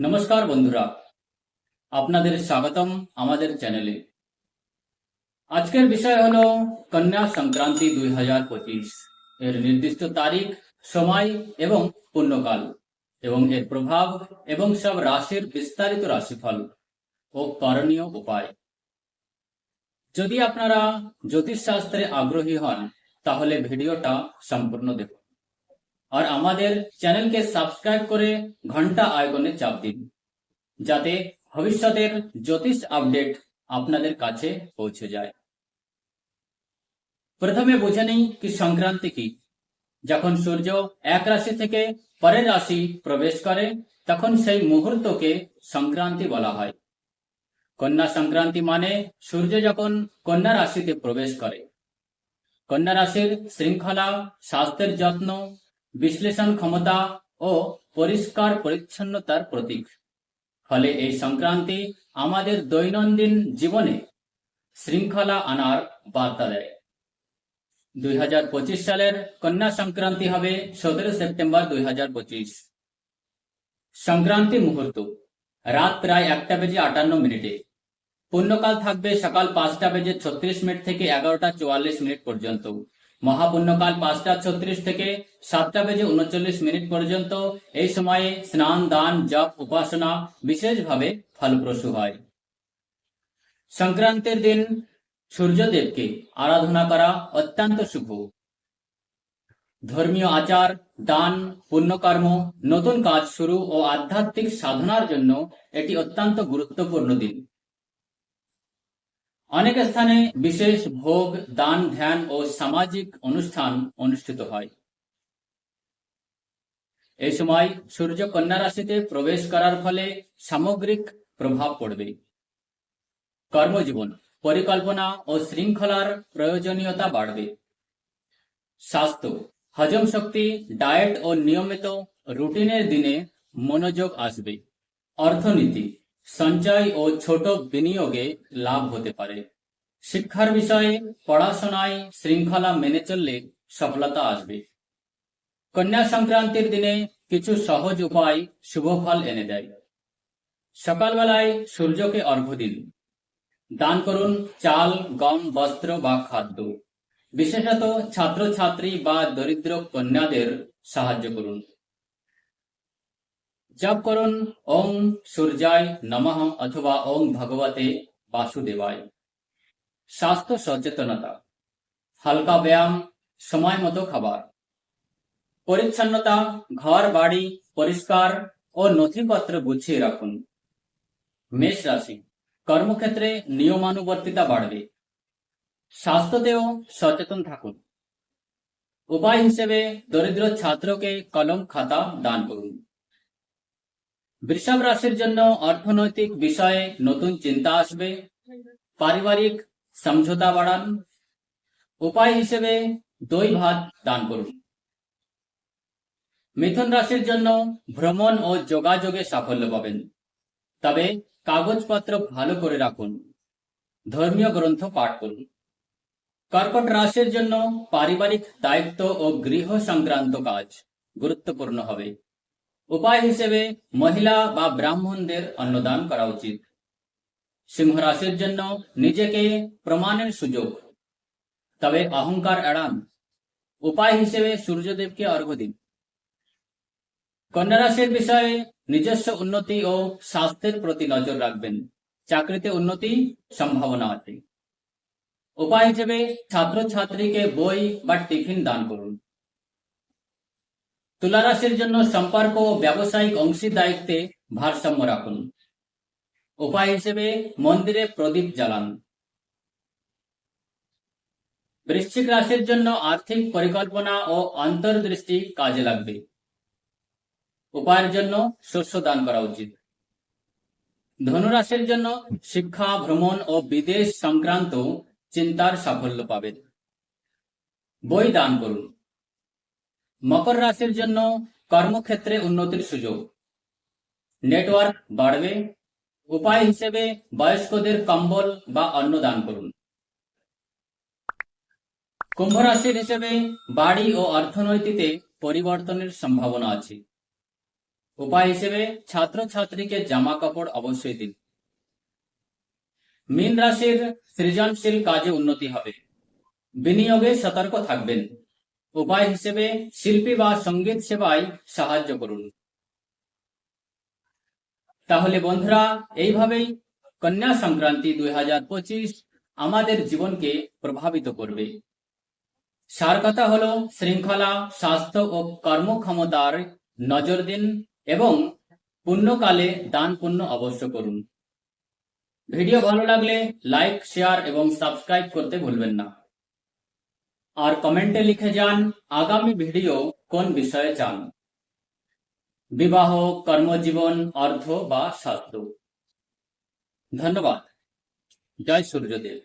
নমস্কার বন্ধুরা, আপনাদের স্বাগতম আমাদের চ্যানেলে। আজকের বিষয় হলো কন্যা সংক্রান্তি দুই হাজার পঁচিশ। এর নির্দিষ্ট তারিখ, সময় এবং পুণ্যকাল এবং এর প্রভাব এবং সব রাশির বিস্তারিত রাশিফল ও করণীয় উপায়। যদি আপনারা জ্যোতিষশাস্ত্রে আগ্রহী হন, তাহলে ভিডিওটা সম্পূর্ণ দেখুন। আর আমাদের চ্যানেলকে সাবস্ক্রাইব করে ঘণ্টা আইকনে চাপ দিন, যাতে ভবিষ্যতের জ্যোতিষ আপডেট আপনাদের কাছে পৌঁছে যায়। প্রথমে বুঝে নিই কি সংক্রান্তি কি। যখন সূর্য এক রাশি থেকে পরের রাশি প্রবেশ করে, তখন সেই মুহূর্তকে সংক্রান্তি বলা হয়। কন্যা সংক্রান্তি মানে সূর্য যখন কন্যা রাশিতে প্রবেশ করে। কন্যা রাশির শৃঙ্খলা, স্বাস্থ্যের যত্ন বিশ্লেষণ ক্ষমতা ও পরিষ্কার পরিচ্ছন্নতার প্রতীক। ফলে এই সংক্রান্তি আমাদের দৈনন্দিন জীবনে শৃঙ্খলা আনার বার্তা দেয়। দুই সালের কন্যা সংক্রান্তি হবে সতেরো সেপ্টেম্বর দুই হাজার পঁচিশ। সংক্রান্তি মুহূর্ত, রাত প্রায় একটা বেজে আটান্ন মিনিটে। পূর্ণকাল থাকবে সকাল পাঁচটা বেজে ছত্রিশ মিনিট থেকে এগারোটা চুয়াল্লিশ মিনিট পর্যন্ত। মহাপুণ্যকাল পাঁচটা ছত্রিশ থেকে সাতটা বেজে উনচল্লিশ মিনিট পর্যন্ত এই সময়ে স্নান, দান, জপ, উপাসনা বিশেষভাবে ফলপ্রসূ হয়। সংক্রান্তির দিন সূর্যদেবকে আরাধনা করা অত্যন্ত শুভ। ধর্মীয় আচার, দান, পুণ্যকর্ম, নতুন কাজ শুরু ও আধ্যাত্মিক সাধনার জন্য এটি অত্যন্ত গুরুত্বপূর্ণ দিন। অনেক স্থানে বিশেষ ভোগ, দান, ধ্যান ও সামাজিক অনুষ্ঠান অনুষ্ঠিত হয়। এই সময় সূর্য কন্যা রাশিতে প্রবেশ করার ফলে সামগ্রিক প্রভাব পড়বে। কর্মজীবন, পরিকল্পনা ও শৃঙ্খলার প্রয়োজনীয়তা বাড়বে। স্বাস্থ্য, হজম শক্তি, ডায়েট ও নিয়মিত রুটিনের দিনে মনোযোগ আসবে। অর্থনীতি সঞ্চয় ও ছোট বিনিয়োগে লাভ হতে পারে। শিক্ষার বিষয়ে পড়াশোনায় শৃঙ্খলা মেনে চললে সফলতা আসবে। কন্যা সংক্রান্তির দিনে কিছু সহজ উপায় শুভ ফল এনে দেয়। সকালবেলায় সূর্যকে অর্ঘ্য দিন। দান করুন চাল, গম, বস্ত্র বা খাদ্য। বিশেষত ছাত্রছাত্রী বা দরিদ্র কন্যাদের সাহায্য করুন। জপ করুন। ওং সূর্যায় নমঃ অথবা ওং ভগবতে বাসুদেবায়। স্বাস্থ্য সচেতনতা। হালকা ব্যায়াম, সময় মতো খাবার। পরিচ্ছন্নতা, ঘর বাড়ি পরিষ্কার ও নথিপত্র গুছিয়ে রাখুন। মেষ রাশি। কর্মক্ষেত্রে নিয়মানুবর্তিতা বাড়বে। স্বাস্থ্যতেও সচেতন থাকুন। উপায় হিসেবে দরিদ্র ছাত্রকে কলম খাতা দান করুন। বৃষভ রাশির জন্য অর্থনৈতিক বিষয়ে নতুন চিন্তা আসবে। পারিবারিক সমঝোতা বাড়ান। উপায় হিসেবে দই ভাত দান করুন। মিথুন রাশির জন্য ভ্রমণ ও যোগাযোগে সাফল্য পাবেন। তবে কাগজপত্র ভালো করে রাখুন। ধর্মীয় গ্রন্থ পাঠ করুন। কর্কট রাশির জন্য পারিবারিক দায়িত্ব ও গৃহ সংক্রান্ত কাজ গুরুত্বপূর্ণ হবে। উপায় হিসেবে মহিলা বা ব্রাহ্মণদের অন্নদান করা উচিত। সিংহ রাশির জন্য নিজেকে প্রমাণের সুযোগ, তবে অহংকার এড়ান। উপায় হিসেবে সূর্যদেবকে অর্ঘ্য দিন। কন্যা রাশির বিষয়ে নিজস্ব উন্নতি ও স্বাস্থ্যের প্রতি নজর রাখবেন। চাকরিতে উন্নতি সম্ভাবনা আছে। উপায় হিসেবে ছাত্রছাত্রীকে বই বা টিফিন দান করুন। তুলা রাশির জন্য সম্পর্ক ও ব্যবসায়িক অংশীদারিত্বে ভারসাম্য রাখুন। উপায় হিসেবে মন্দিরে প্রদীপ জ্বালান। বৃশ্চিক রাশির জন্য আর্থিক পরিকল্পনা ও অন্তর্দৃষ্টি কাজে লাগবে। উপায়ের জন্য শস্য দান করা উচিত। ধনুরাশির জন্য শিক্ষা, ভ্রমণ ও বিদেশ সংক্রান্ত চিন্তার সাফল্য পাবেন। বই দান করুন। মকর রাশির জন্য কর্মক্ষেত্রে উন্নতির সুযোগ। নেটওয়ার্ক বাড়বে। উপায় হিসেবে বয়স্কদের কম্বল বা অন্ন দান করুন। কুম্ভ রাশির হিসেবে বাড়ি ও অর্থনৈতিকে পরিবর্তনের সম্ভাবনা আছে। উপায় হিসেবে ছাত্রছাত্রীকে জামা কাপড় অবশ্যই দিন। মীন রাশির সৃজনশীল কাজে উন্নতি হবে। বিনিয়োগে সতর্ক থাকবেন। উপায় হিসেবে শিল্পী বা সংগীত সেবায় সাহায্য করুন। তাহলে বন্ধুরা, এইভাবেই কন্যা সংক্রান্তি দুই হাজার পঁচিশ আমাদের জীবনকে প্রভাবিত করবে। সার কথা হলো, শৃঙ্খলা, স্বাস্থ্য ও কর্মক্ষমতার নজর দিন এবং পুণ্যকালে দান পুণ্য অবশ্য করুন। ভিডিও ভালো লাগলে লাইক, শেয়ার এবং সাবস্ক্রাইব করতে ভুলবেন না। আর কমেন্টে লিখে যান আগামী ভিডিও কোন বিষয়ে চান বিবাহ কর্মজীবন অর্থ বা স্বাস্থ্য ধন্যবাদ জয় সূর্যদেব